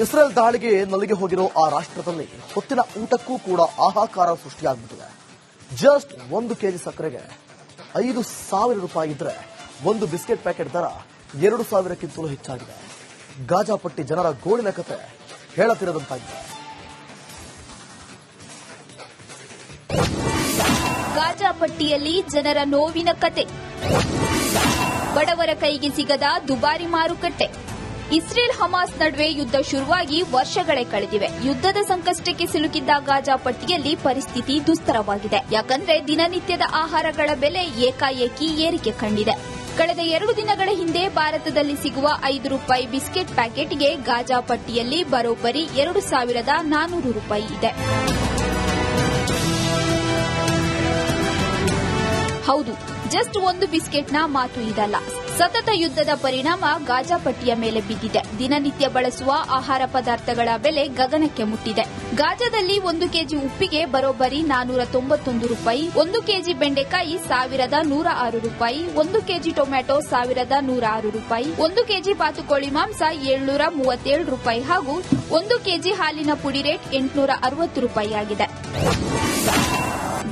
Israel ದಾಳಿಗೆ ನಲಿಗೆ ಹೋಗಿರೋ ಆ ರಾಷ್ಟ್ರದಲ್ಲಿ ಹೊತ್ತಿನ ಊಟಕ್ಕೂ ಕೂಡ ಆಹಾಕಾರ ಸೃಷ್ಟಿಯಾಗ್ಬಿಟ್ಟಿದೆ. ಜಸ್ಟ್ ಒಂದು ಕೆಜಿ ಸಕ್ಕರೆಗೆ ಐದು ಸಾವಿರ ರೂಪಾಯಿ ಇದ್ರೆ ಒಂದು ಬಿಸ್ಕೆಟ್ ಪ್ಯಾಕೆಟ್ ದರ ಎರಡು ಸಾವಿರಕ್ಕಿಂತಲೂ ಹೆಚ್ಚಾಗಿದೆ. ಗಾಜಾಪಟ್ಟಿ ಜನರ ಗೋಳಿನ ಕತೆ ಹೇಳತಿರದಂತಾಗಿದೆ ಗಾಜಾಪಟ್ಟಿಯಲ್ಲಿ ಜನರ ನೋವಿನ ಕತೆ. ಬಡವರ ಕೈಗೆ ಸಿಗದ ದುಬಾರಿ ಮಾರುಕಟ್ಟೆ. ಇಸ್ರೇಲ್ ಹಮಾಸ್ ನಡುವೆ ಯುದ್ಧ ಶುರುವಾಗಿ ವರ್ಷಗಳೇ ಕಳೆದಿವೆ. ಯುದ್ಧದ ಸಂಕಷ್ಟಕ್ಕೆ ಸಿಲುಕಿದ್ದ ಗಾಜಾ ಪಟ್ಟಿಯಲ್ಲಿ ಪರಿಸ್ಥಿತಿ ದುಸ್ತರವಾಗಿದೆ. ಯಾಕಂದ್ರೆ ದಿನನಿತ್ಯದ ಆಹಾರಗಳ ಬೆಲೆ ಏಕಾಏಕಿ ಏರಿಕೆ ಕಂಡಿದೆ. ಕಳೆದ ಎರಡು ದಿನಗಳ ಹಿಂದೆ ಭಾರತದಲ್ಲಿ ಸಿಗುವ ಐದು ರೂಪಾಯಿ ಬಿಸ್ಕೆಟ್ ಪ್ಯಾಕೆಟ್ಗೆ ಗಾಜಾ ಪಟ್ಟಿಯಲ್ಲಿ ಬರೋಬ್ಬರಿ ಎರಡು ಸಾವಿರದ ನಾನೂರು ರೂಪಾಯಿ ಇದೆ. ಹೌದು, ಜಸ್ಟ್ ಒಂದು ಬಿಸ್ಕೆಟ್ನ ಮಾತು ಇದಲ್ಲ. ಸತತ ಯುದ್ಧದ ಪರಿಣಾಮ ಗಾಜಾಪಟ್ಟಿಯ ಮೇಲೆ ಬಿದ್ದಿದೆ. ದಿನನಿತ್ಯ ಬಳಸುವ ಆಹಾರ ಪದಾರ್ಥಗಳ ಬೆಲೆ ಗಗನಕ್ಕೆ ಮುಟ್ಟಿದೆ. ಗಾಜಾದಲ್ಲಿ ಒಂದು ಕೆಜಿ ಉಪ್ಪಿಗೆ ಬರೋಬ್ಬರಿ ನಾನೂರ ತೊಂಬತ್ತೊಂದು ರೂಪಾಯಿ, ಒಂದು ಕೆಜಿ ಬೆಂಡೆಕಾಯಿ ಸಾವಿರದ ನೂರ ಆರು ರೂಪಾಯಿ, ಒಂದು ಕೆಜಿ ಟೊಮ್ಯಾಟೊ ಸಾವಿರದ ನೂರ ಆರು ರೂಪಾಯಿ, ಒಂದು ಕೆಜಿ ಬಾತುಕೋಳಿ ಮಾಂಸ ಏಳ್ನೂರ ಮೂವತ್ತೇಳು ರೂಪಾಯಿ ಹಾಗೂ ಒಂದು ಕೆಜಿ ಹಾಲಿನ ಪುಡಿ ರೇಟ್ ಎಂಟುನೂರ ಅರವತ್ತು ರೂಪಾಯಿ ಆಗಿದೆ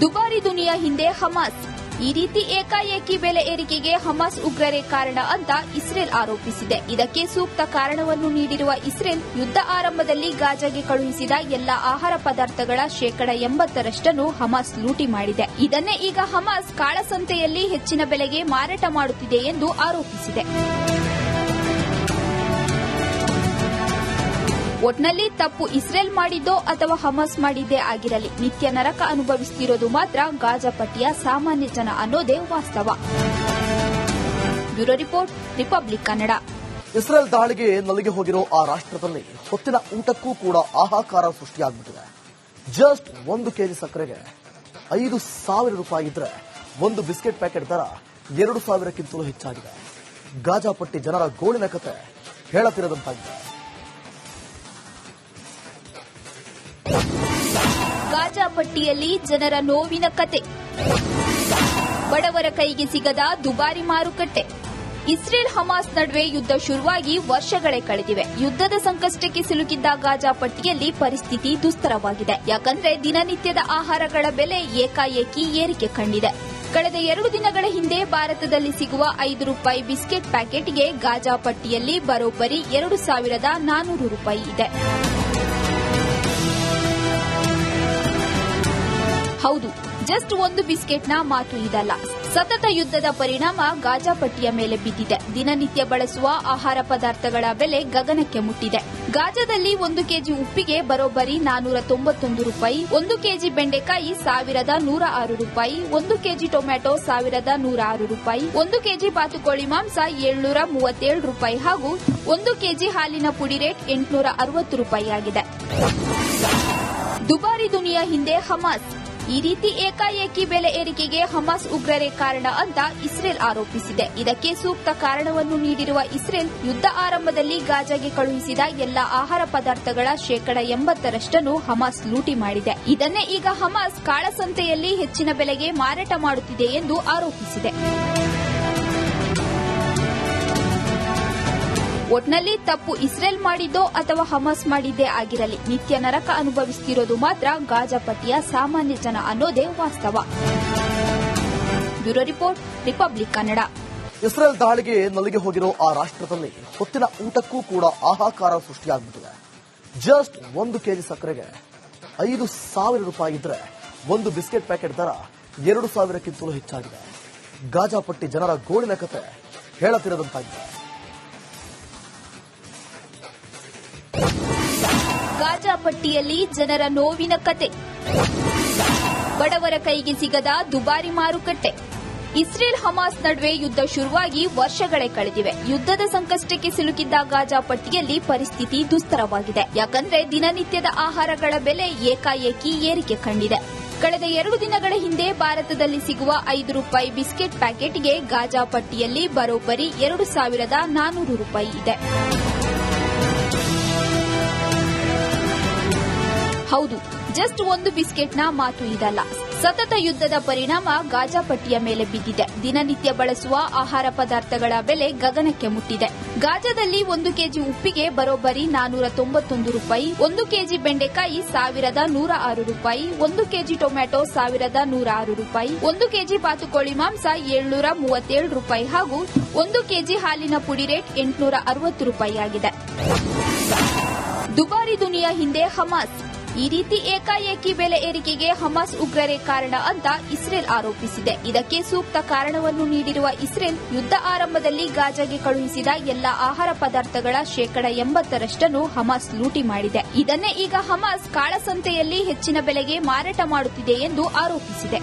ದುಬಾರಿ ದುನಿಯಾ ಹಿಂದೆ ಹಮಾಸ್. ಈ ರೀತಿ ಏಕಾಏಕಿ ಬೆಲೆ ಏರಿಕೆಗೆ ಹಮಾಸ್ ಉಗ್ರರೇ ಕಾರಣ ಅಂತ ಇಸ್ರೇಲ್ ಆರೋಪಿಸಿದೆ. ಇದಕ್ಕೆ ಸೂಕ್ತ ಕಾರಣವನ್ನು ನೀಡಿರುವ ಇಸ್ರೇಲ್ ಯುದ್ಧ ಆರಂಭದಲ್ಲಿ ಗಾಜಾಗೆ ಕಳುಹಿಸಿದ ಎಲ್ಲ ಆಹಾರ ಪದಾರ್ಥಗಳ ಶೇಕಡ ಎಂಬತ್ತರಷ್ಟನ್ನು ಹಮಾಸ್ ಲೂಟಿ ಮಾಡಿದೆ. ಇದನ್ನೇ ಈಗ ಹಮಾಸ್ ಕಾಳಸಂತೆಯಲ್ಲಿ ಹೆಚ್ಚಿನ ಬೆಲೆಗೆ ಮಾರಾಟ ಮಾಡುತ್ತಿದೆ ಎಂದು ಆರೋಪಿಸಿದೆ. ಒಟ್ನಲ್ಲಿ ತಪ್ಪು ಇಸ್ರೇಲ್ ಮಾಡಿದ್ದೋ ಅಥವಾ ಹಮಾಸ್ ಮಾಡಿದ್ದೇ ಆಗಿರಲಿ, ನಿತ್ಯ ನರಕ ಅನುಭವಿಸುತ್ತಿರೋದು ಮಾತ್ರ ಗಾಜಾಪಟ್ಟಿಯ ಸಾಮಾನ್ಯ ಜನ ಅನ್ನೋದೇ ವಾಸ್ತವ. Bureau report, Republic Kannada. Israel ದಾಳಿಗೆ ನಲಿಗೆ ಹೋಗಿರೋ ಆ ರಾಷ್ಟ್ರದಲ್ಲಿ ಹೊತ್ತಿನ ಊಟಕ್ಕೂ ಕೂಡ ಆಹಾಕಾರ ಸೃಷ್ಟಿಯಾಗ್ಬಿಟ್ಟಿದೆ. ಜಸ್ಟ್ ಒಂದು ಕೆಜಿ ಸಕ್ಕರೆಗೆ ಐದು ಸಾವಿರ ರೂಪಾಯಿ ಇದ್ರೆ ಒಂದು ಬಿಸ್ಕೆಟ್ ಪ್ಯಾಕೆಟ್ ದರ ಎರಡು ಸಾವಿರಕ್ಕಿಂತಲೂ ಹೆಚ್ಚಾಗಿದೆ. ಗಾಜಾಪಟ್ಟಿ ಜನರ ಗೋಳಿನ ಕತೆ ಹೇಳತಿರದಂತಾಗಿದೆ. ಗಾಜಾಪಟ್ಟಿಯಲ್ಲಿ ಜನರ ನೋವಿನ ಕತೆ. ಬಡವರ ಕೈಗೆ ಸಿಗದ ದುಬಾರಿ ಮಾರುಕಟ್ಟೆ. ಇಸ್ರೇಲ್ ಹಮಾಸ್ ನಡುವೆ ಯುದ್ಧ ಶುರುವಾಗಿ ವರ್ಷಗಳೇ ಕಳೆದಿವೆ. ಯುದ್ಧದ ಸಂಕಷ್ಟಕ್ಕೆ ಸಿಲುಕಿದ್ದ ಗಾಜಾ ಪಟ್ಟಿಯಲ್ಲಿ ಪರಿಸ್ಥಿತಿ ದುಸ್ತರವಾಗಿದೆ. ಯಾಕಂದ್ರೆ ದಿನನಿತ್ಯದ ಆಹಾರಗಳ ಬೆಲೆ ಏಕಾಏಕಿ ಏರಿಕೆ ಕಂಡಿದೆ. ಕಳೆದ ಎರಡು ದಿನಗಳ ಹಿಂದೆ ಭಾರತದಲ್ಲಿ ಸಿಗುವ ಐದು ರೂಪಾಯಿ ಬಿಸ್ಕೆಟ್ ಪ್ಯಾಕೆಟ್ಗೆ ಗಾಜಾಪಟ್ಟಿಯಲ್ಲಿ ಬರೋಬ್ಬರಿ ಎರಡು ಸಾವಿರದ ನಾನೂರು ರೂಪಾಯಿ ಇದೆ. ಹೌದು ಜಸ್ಟ್ ಒಂದು ಬಿಸ್ಕೆಟ್ನ ಮಾತು ಇದಲ್ಲ. ಸತತ ಯುದ್ಧದ ಪರಿಣಾಮ ಗಾಜಾಪಟ್ಟಿಯ ಮೇಲೆ ಬಿದ್ದಿದೆ. ದಿನನಿತ್ಯ ಬಳಸುವ ಆಹಾರ ಪದಾರ್ಥಗಳ ಬೆಲೆ ಗಗನಕ್ಕೆ ಮುಟ್ಟಿದೆ. ಗಾಜಾದಲ್ಲಿ ಒಂದು ಕೆಜಿ ಉಪ್ಪಿಗೆ ಬರೋಬ್ಬರಿ ನಾನೂರ ತೊಂಬತ್ತೊಂದು ರೂಪಾಯಿ, ಒಂದು ಕೆಜಿ ಬೆಂಡೆಕಾಯಿ ಸಾವಿರದ ನೂರ ಆರು ರೂಪಾಯಿ, ಒಂದು ಕೆಜಿ ಟೊಮ್ಯಾಟೊ ಸಾವಿರದ ನೂರ ಆರು ರೂಪಾಯಿ, ಒಂದು ಕೆಜಿ ಬಾತುಕೋಳಿ ಮಾಂಸ ಏಳ್ನೂರ ಮೂವತ್ತೇಳು ರೂಪಾಯಿ ಹಾಗೂ ಒಂದು ಕೆಜಿ ಹಾಲಿನ ಪುಡಿ ರೇಟ್ ಎಂಟುನೂರ ಅರವತ್ತು ರೂಪಾಯಿ ಆಗಿದೆ ದುಬಾರಿ ದುನಿಯಾ ಹಿಂದೆ ಹಮಾಸ್. ಈ ರೀತಿ ಏಕಾಏಕಿ ಬೆಲೆ ಏರಿಕೆಗೆ ಹಮಾಸ್ ಉಗ್ರರೇ ಕಾರಣ ಅಂತ ಇಸ್ರೇಲ್ ಆರೋಪಿಸಿದೆ. ಇದಕ್ಕೆ ಸೂಕ್ತ ಕಾರಣವನ್ನು ನೀಡಿರುವ ಇಸ್ರೇಲ್ ಯುದ್ಧ ಆರಂಭದಲ್ಲಿ ಗಾಜಾಗೆ ಕಳುಹಿಸಿದ ಎಲ್ಲ ಆಹಾರ ಪದಾರ್ಥಗಳ ಶೇಕಡ ಎಂಬತ್ತರಷ್ಟನ್ನು ಹಮಾಸ್ ಲೂಟಿ ಮಾಡಿದೆ. ಇದನ್ನೇ ಈಗ ಹಮಾಸ್ ಕಾಳಸಂತೆಯಲ್ಲಿ ಹೆಚ್ಚಿನ ಬೆಲೆಗೆ ಮಾರಾಟ ಮಾಡುತ್ತಿದೆ ಎಂದು ಆರೋಪಿಸಿದೆ. ಒಟ್ನಲ್ಲಿ ತಪ್ಪು ಇಸ್ರೇಲ್ ಮಾಡಿದ್ದೋ ಅಥವಾ ಹಮಾಸ್ ಮಾಡಿದ್ದೇ ಆಗಿರಲಿ, ನಿತ್ಯ ನರಕ ಅನುಭವಿಸುತ್ತಿರೋದು ಮಾತ್ರ ಗಾಜಾಪಟ್ಟಿಯ ಸಾಮಾನ್ಯ ಜನ ಅನ್ನೋದೇ ವಾಸ್ತವ. Bureau report, Republic Kannada. Israel ದಾಳಿಗೆ ನಲಿಗೆ ಹೋಗಿರೋ ಆ ರಾಷ್ಟ್ರದಲ್ಲಿ ಹೊತ್ತಿನ ಊಟಕ್ಕೂ ಕೂಡ ಆಹಾಕಾರ ಸೃಷ್ಟಿಯಾಗ್ಬಿಟ್ಟಿದೆ. ಜಸ್ಟ್ ಒಂದು ಕೆಜಿ ಸಕ್ಕರೆಗೆ ಐದು ಸಾವಿರ ರೂಪಾಯಿ ಇದ್ರೆ ಒಂದು ಬಿಸ್ಕೆಟ್ ಪ್ಯಾಕೆಟ್ ದರ ಎರಡು ಸಾವಿರಕ್ಕಿಂತಲೂ ಹೆಚ್ಚಾಗಿದೆ. ಗಾಜಾಪಟ್ಟಿ ಜನರ ಗೋಳಿನ ಕತೆ ಹೇಳತಿರದಂತಾಗಿದೆ ಗಾಜಾಪಟ್ಟಿಯಲ್ಲಿ ಜನರ ನೋವಿನ ಕತೆ. ಬಡವರ ಕೈಗೆ ಸಿಗದ ದುಬಾರಿ ಮಾರುಕಟ್ಟೆ. ಇಸ್ರೇಲ್ ಹಮಾಸ್ ನಡುವೆ ಯುದ್ಧ ಶುರುವಾಗಿ ವರ್ಷಗಳೇ ಕಳೆದಿವೆ. ಯುದ್ಧದ ಸಂಕಷ್ಟಕ್ಕೆ ಸಿಲುಕಿದ್ದ ಗಾಜಾ ಪಟ್ಟಿಯಲ್ಲಿ ಪರಿಸ್ಥಿತಿ ದುಸ್ತರವಾಗಿದೆ. ಯಾಕಂದ್ರೆ ದಿನನಿತ್ಯದ ಆಹಾರಗಳ ಬೆಲೆ ಏಕಾಏಕಿ ಏರಿಕೆ ಕಂಡಿದೆ. ಕಳೆದ ಎರಡು ದಿನಗಳ ಹಿಂದೆ ಭಾರತದಲ್ಲಿ ಸಿಗುವ ಐದು ರೂಪಾಯಿ ಬಿಸ್ಕೆಟ್ ಪ್ಯಾಕೆಟ್ಗೆ ಗಾಜಾ ಪಟ್ಟಿಯಲ್ಲಿ ಬರೋಬ್ಬರಿ ಎರಡು ಸಾವಿರದ ನಾನೂರು ರೂಪಾಯಿ ಇದೆ. ಹೌದು ಜಸ್ಟ್ ಒಂದು ಬಿಸ್ಕೆಟ್ನ ಮಾತು ಇದಲ್ಲ. ಸತತ ಯುದ್ಧದ ಪರಿಣಾಮ ಗಾಜಾ ಪಟ್ಟಿಯ ಮೇಲೆ ಬಿದ್ದಿದೆ. ದಿನನಿತ್ಯ ಬಳಸುವ ಆಹಾರ ಪದಾರ್ಥಗಳ ಬೆಲೆ ಗಗನಕ್ಕೆ ಮುಟ್ಟಿದೆ. ಗಾಜಾದಲ್ಲಿ ಒಂದು ಕೆಜಿ ಉಪ್ಪಿಗೆ ಬರೋಬ್ಬರಿ ನಾನೂರ ತೊಂಬತ್ತೊಂದು ರೂಪಾಯಿ, ಒಂದು ಕೆಜಿ ಬೆಂಡೆಕಾಯಿ ಸಾವಿರದ ನೂರ ಆರು ರೂಪಾಯಿ, ಒಂದು ಕೆಜಿ ಟೊಮ್ಯಾಟೊ ಸಾವಿರದ ನೂರ ಆರು ರೂಪಾಯಿ, ಒಂದು ಕೆಜಿ ಬಾತುಕೋಳಿ ಮಾಂಸ ಏಳ್ನೂರ ಮೂವತ್ತೇಳು ರೂಪಾಯಿ ಹಾಗೂ ಒಂದು ಕೆಜಿ ಹಾಲಿನ ಪುಡಿ ರೇಟ್ ಎಂಟುನೂರ ಅರವತ್ತು ರೂಪಾಯಿ ಆಗಿದೆ ದುಬಾರಿ ದುನಿಯಾ ಹಿಂದೆ ಹಮಾಸ್. ಈ ರೀತಿ ಏಕಾಏಕಿ ಬೆಲೆ ಏರಿಕೆಗೆ ಹಮಾಸ್ ಉಗ್ರರೇ ಕಾರಣ ಅಂತ ಇಸ್ರೇಲ್ ಆರೋಪಿಸಿದೆ. ಇದಕ್ಕೆ ಸೂಕ್ತ ಕಾರಣವನ್ನು ನೀಡಿರುವ ಇಸ್ರೇಲ್ ಯುದ್ಧ ಆರಂಭದಲ್ಲಿ ಗಾಜಾಗೆ ಕಳುಹಿಸಿದ ಎಲ್ಲಾ ಆಹಾರ ಪದಾರ್ಥಗಳ ಶೇಕಡ ಎಂಬತ್ತರಷ್ಟನ್ನು ಹಮಾಸ್ ಲೂಟಿ ಮಾಡಿದೆ. ಇದನ್ನೇ ಈಗ ಹಮಾಸ್ ಕಾಳಸಂತೆಯಲ್ಲಿ ಹೆಚ್ಚಿನ ಬೆಲೆಗೆ ಮಾರಾಟ ಮಾಡುತ್ತಿದೆ ಎಂದು ಆರೋಪಿಸಿದೆ.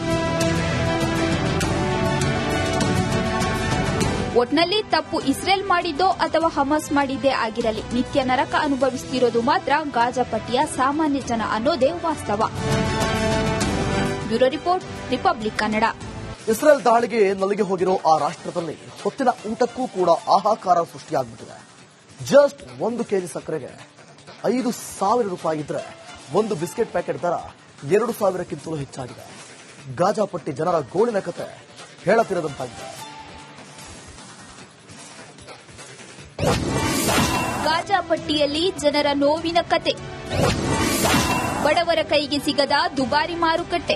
ಒಟ್ನಲ್ಲಿ ತಪ್ಪು ಇಸ್ರೇಲ್ ಮಾಡಿದ್ದೋ ಅಥವಾ ಹಮಾಸ್ ಮಾಡಿದ್ದೇ ಆಗಿರಲಿ, ನಿತ್ಯ ನರಕ ಅನುಭವಿಸುತ್ತಿರೋದು ಮಾತ್ರ ಗಾಜಾ ಪಟ್ಟಿಯ ಸಾಮಾನ್ಯ ಜನ ಅನ್ನೋದೇ ವಾಸ್ತವ. Bureau report, Republic Kannada. Israel ದಾಳಿಗೆ ನಲಿಗೆ ಹೋಗಿರೋ ಆ ರಾಷ್ಟ್ರದಲ್ಲಿ ಹೊತ್ತಿನ ಊಟಕ್ಕೂ ಕೂಡ ಆಹಾಕಾರ ಸೃಷ್ಟಿಯಾಗ್ಬಿಟ್ಟಿದೆ. ಜಸ್ಟ್ ಒಂದು ಕೆಜಿ ಸಕ್ಕರೆಗೆ ಐದು ಸಾವಿರ ರೂಪಾಯಿ ಇದ್ರೆ ಒಂದು ಬಿಸ್ಕೆಟ್ ಪ್ಯಾಕೆಟ್ ದರ ಎರಡು ಸಾವಿರಕ್ಕಿಂತಲೂ ಹೆಚ್ಚಾಗಿದೆ. ಗಾಜಾಪಟ್ಟಿ ಜನರ ಗೋಳಿನ ಕತೆ ಹೇಳತಿರದಂತಾಗಿದೆ ಗಾಜಾ ಪಟ್ಟಿಯಲ್ಲಿ ಜನರ ನೋವಿನ ಕತೆ. ಬಡವರ ಕೈಗೆ ಸಿಗದ ದುಬಾರಿ ಮಾರುಕಟ್ಟೆ.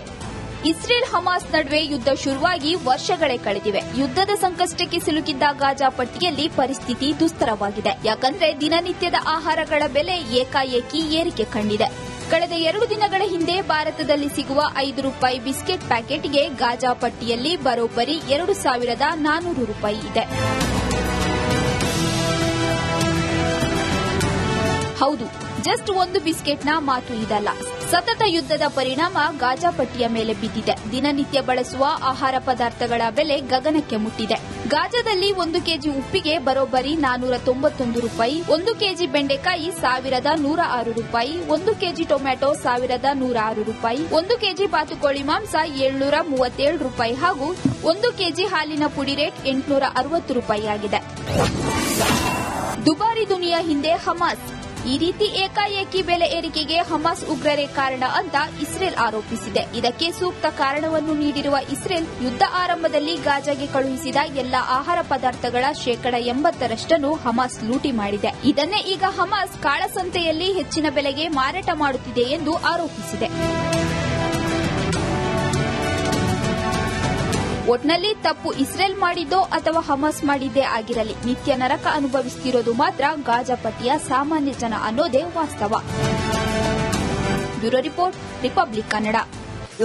ಇಸ್ರೇಲ್ ಹಮಾಸ್ ನಡುವೆ ಯುದ್ಧ ಶುರುವಾಗಿ ವರ್ಷಗಳೇ ಕಳೆದಿವೆ. ಯುದ್ಧದ ಸಂಕಷ್ಟಕ್ಕೆ ಸಿಲುಕಿದ್ದ ಗಾಜಾ ಪಟ್ಟಿಯಲ್ಲಿ ಪರಿಸ್ಥಿತಿ ದುಸ್ತರವಾಗಿದೆ. ಯಾಕಂದ್ರೆ ದಿನನಿತ್ಯದ ಆಹಾರಗಳ ಬೆಲೆ ಏಕಾಏಕಿ ಏರಿಕೆ ಕಂಡಿದೆ. ಕಳೆದ ಎರಡು ದಿನಗಳ ಹಿಂದೆ ಭಾರತದಲ್ಲಿ ಸಿಗುವ ಐದು ರೂಪಾಯಿ ಬಿಸ್ಕೆಟ್ ಪ್ಯಾಕೆಟ್ಗೆ ಗಾಜಾ ಪಟ್ಟಿಯಲ್ಲಿ ಬರೋಬ್ಬರಿ ಎರಡು ಸಾವಿರದ ನಾನೂರು ರೂಪಾಯಿ ಇದೆ. ಹೌದು ಜಸ್ಟ್ ಒಂದು ಬಿಸ್ಕೆಟ್ನ ಮಾತು ಇದಲ್ಲ. ಸತತ ಯುದ್ಧದ ಪರಿಣಾಮ ಗಾಜಾ ಪಟ್ಟಿಯ ಮೇಲೆ ಬಿದ್ದಿದೆ. ದಿನನಿತ್ಯ ಬಳಸುವ ಆಹಾರ ಪದಾರ್ಥಗಳ ಬೆಲೆ ಗಗನಕ್ಕೆ ಮುಟ್ಟಿದೆ. ಗಾಜಾದಲ್ಲಿ ಒಂದು ಕೆಜಿ ಉಪ್ಪಿಗೆ ಬರೋಬ್ಬರಿ ನಾನೂರ ತೊಂಬತ್ತೊಂದು ರೂಪಾಯಿ, ಒಂದು ಕೆಜಿ ಬೆಂಡೆಕಾಯಿ ಸಾವಿರದ ನೂರ ಆರು ರೂಪಾಯಿ, ಒಂದು ಕೆಜಿ ಟೊಮ್ಯಾಟೊ ಸಾವಿರದ ನೂರ ಆರು ರೂಪಾಯಿ, ಒಂದು ಕೆಜಿ ಬಾತುಕೋಳಿ ಮಾಂಸ ಏಳ್ನೂರ ಮೂವತ್ತೇಳು ರೂಪಾಯಿ ಹಾಗೂ ಒಂದು ಕೆಜಿ ಹಾಲಿನ ಪುಡಿ ರೇಟ್ ಎಂಟುನೂರ ಅರವತ್ತು ರೂಪಾಯಿ ಆಗಿದೆ ದುಬಾರಿ ದುನಿಯಾ ಹಿಂದೆ ಹಮಾಸ್. ಈ ರೀತಿ ಏಕಾಏಕಿ ಬೆಲೆ ಏರಿಕೆಗೆ ಹಮಾಸ್ ಉಗ್ರರೇ ಕಾರಣ ಅಂತ ಇಸ್ರೇಲ್ ಆರೋಪಿಸಿದೆ. ಇದಕ್ಕೆ ಸೂಕ್ತ ಕಾರಣವನ್ನು ನೀಡಿರುವ ಇಸ್ರೇಲ್ ಯುದ್ಧ ಆರಂಭದಲ್ಲಿ ಗಾಜಾಗೆ ಕಳುಹಿಸಿದ ಎಲ್ಲ ಆಹಾರ ಪದಾರ್ಥಗಳ ಶೇಕಡ ಎಂಬತ್ತರಷ್ಟನ್ನು ಹಮಾಸ್ ಲೂಟಿ ಮಾಡಿದೆ. ಇದನ್ನೇ ಈಗ ಹಮಾಸ್ ಕಾಳಸಂತೆಯಲ್ಲಿ ಹೆಚ್ಚಿನ ಬೆಲೆಗೆ ಮಾರಾಟ ಮಾಡುತ್ತಿದೆ ಎಂದು ಆರೋಪಿಸಿದೆ. ಒಟ್ನಲ್ಲಿ ತಪ್ಪು ಇಸ್ರೇಲ್ ಮಾಡಿದ್ದೋ ಅಥವಾ ಹಮಾಸ್ ಮಾಡಿದ್ದೇ ಆಗಿರಲಿ, ನಿತ್ಯ ನರಕ ಅನುಭವಿಸುತ್ತಿರೋದು ಮಾತ್ರ ಗಾಜಾ ಪಟ್ಟಿಯ ಸಾಮಾನ್ಯ ಜನ ಅನ್ನೋದೇ ವಾಸ್ತವ. Bureau report, Republic Kannada.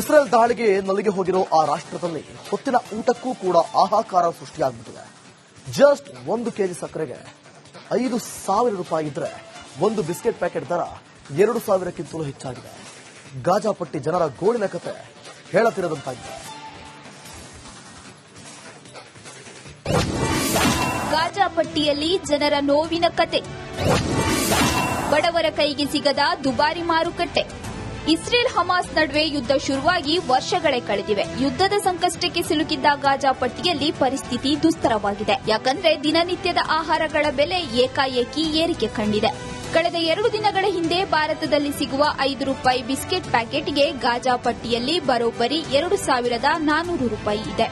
Israel ದಾಳಿಗೆ ನಲಿಗೆ ಹೋಗಿರೋ ಆ ರಾಷ್ಟ್ರದಲ್ಲಿ ಹೊತ್ತಿನ ಊಟಕ್ಕೂ ಕೂಡ ಆಹಾಕಾರ ಸೃಷ್ಟಿಯಾಗ್ಬಿಟ್ಟಿದೆ. ಜಸ್ಟ್ ಒಂದು ಕೆಜಿ ಸಕ್ಕರೆಗೆ ಐದು ಸಾವಿರ ರೂಪಾಯಿ ಇದ್ರೆ ಒಂದು ಬಿಸ್ಕೆಟ್ ಪ್ಯಾಕೆಟ್ ದರ ಎರಡು ಸಾವಿರಕ್ಕಿಂತಲೂ ಹೆಚ್ಚಾಗಿದೆ. ಗಾಜಾಪಟ್ಟಿ ಜನರ ಗೋಳಿನ ಕತೆ ಹೇಳತಿರದಂತಾಗಿದೆ ಪಟ್ಟಿಯಲ್ಲಿ ಜನರ ನೋವಿನ ಕತೆ. ಬಡವರ ಕೈಗೆ ಸಿಗದ ದುಬಾರಿ ಮಾರುಕಟ್ಟೆ. ಇಸ್ರೇಲ್ ಹಮಾಸ್ ನಡುವೆ ಯುದ್ಧ ಶುರುವಾಗಿ ವರ್ಷಗಳೇ ಕಳೆದಿವೆ. ಯುದ್ಧದ ಸಂಕಷ್ಟಕ್ಕೆ ಸಿಲುಕಿದ್ದ ಗಾಜಾ ಪಟ್ಟಿಯಲ್ಲಿ ಪರಿಸ್ಥಿತಿ ದುಸ್ತರವಾಗಿದೆ. ಯಾಕಂದ್ರೆ ದಿನನಿತ್ಯದ ಆಹಾರಗಳ ಬೆಲೆ ಏಕಾಏಕಿ ಏರಿಕೆ ಕಂಡಿದೆ. ಕಳೆದ ಎರಡು ದಿನಗಳ ಹಿಂದೆ ಭಾರತದಲ್ಲಿ ಸಿಗುವ ಐದು ರೂಪಾಯಿ ಬಿಸ್ಕೆಟ್ ಪ್ಯಾಕೆಟ್ಗೆ ಗಾಜಾ ಪಟ್ಟಿಯಲ್ಲಿ ಬರೋಬ್ಬರಿ ಎರಡು ಸಾವಿರದ ನಾನೂರು ರೂಪಾಯಿ ಇದೆ.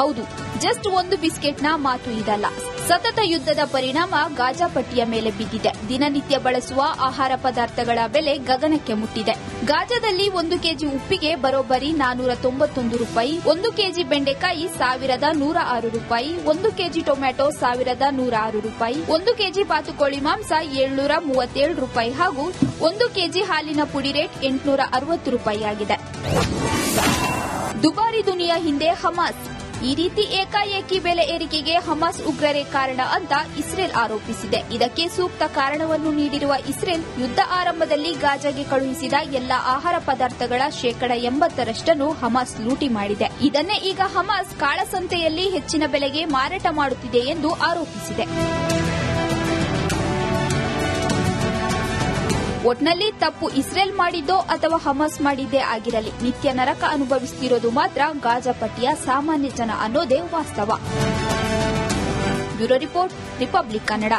ಹೌದು ಜಸ್ಟ್ ಒಂದು ಬಿಸ್ಕೆಟ್ನ ಮಾತು ಇದಲ್ಲ. ಸತತ ಯುದ್ಧದ ಪರಿಣಾಮ ಗಾಜಾ ಪಟ್ಟಿಯ ಮೇಲೆ ಬಿದ್ದಿದೆ. ದಿನನಿತ್ಯ ಬಳಸುವ ಆಹಾರ ಪದಾರ್ಥಗಳ ಬೆಲೆ ಗಗನಕ್ಕೆ ಮುಟ್ಟಿದೆ. ಗಾಜಾದಲ್ಲಿ ಒಂದು ಕೆಜಿ ಉಪ್ಪಿಗೆ ಬರೋಬ್ಬರಿ ನಾನೂರ ತೊಂಬತ್ತೊಂದು ರೂಪಾಯಿ, ಒಂದು ಕೆಜಿ ಬೆಂಡೆಕಾಯಿ ಸಾವಿರದ ನೂರ ಆರು ರೂಪಾಯಿ, ಒಂದು ಕೆಜಿ ಟೊಮ್ಯಾಟೊ ಸಾವಿರದ ನೂರ ಆರು ರೂಪಾಯಿ, ಒಂದು ಕೆಜಿ ಬಾತುಕೋಳಿ ಮಾಂಸ ಏಳ್ನೂರ ಮೂವತ್ತೇಳು ರೂಪಾಯಿ ಹಾಗೂ ಒಂದು ಕೆಜಿ ಹಾಲಿನ ಪುಡಿ ರೇಟ್ ಎಂಟುನೂರ ಅರವತ್ತು ರೂಪಾಯಿ ಆಗಿದೆ ದುಬಾರಿ ದುನಿಯಾ ಹಿಂದೆ ಹಮಾಸ್. ಈ ರೀತಿ ಏಕಾಏಕಿ ಬೆಲೆ ಏರಿಕೆಗೆ ಹಮಾಸ್ ಉಗ್ರರೇ ಕಾರಣ ಅಂತ ಇಸ್ರೇಲ್ ಆರೋಪಿಸಿದೆ. ಇದಕ್ಕೆ ಸೂಕ್ತ ಕಾರಣವನ್ನು ನೀಡಿರುವ ಇಸ್ರೇಲ್ ಯುದ್ಧ ಆರಂಭದಲ್ಲಿ ಗಾಜಾಗೆ ಕಳುಹಿಸಿದ ಎಲ್ಲ ಆಹಾರ ಪದಾರ್ಥಗಳ ಶೇಕಡ ಎಂಬತ್ತರಷ್ಟನ್ನು ಹಮಾಸ್ ಲೂಟಿ ಮಾಡಿದೆ. ಇದನ್ನೇ ಈಗ ಹಮಾಸ್ ಕಾಳಸಂತೆಯಲ್ಲಿ ಹೆಚ್ಚಿನ ಬೆಲೆಗೆ ಮಾರಾಟ ಮಾಡುತ್ತಿದೆ ಎಂದು ಆರೋಪಿಸಿದೆ. ಒಟ್ನಲ್ಲಿ ತಪ್ಪು ಇಸ್ರೇಲ್ ಮಾಡಿದ್ದೋ ಅಥವಾ ಹಮಾಸ್ ಮಾಡಿದ್ದೇ ಆಗಿರಲಿ, ನಿತ್ಯ ನರಕ ಅನುಭವಿಸುತ್ತಿರೋದು ಮಾತ್ರ ಗಾಜಾ ಪಟ್ಟಿಯ ಸಾಮಾನ್ಯ ಜನ ಅನ್ನೋದೇ ವಾಸ್ತವ. Bureau report, Republic Kannada.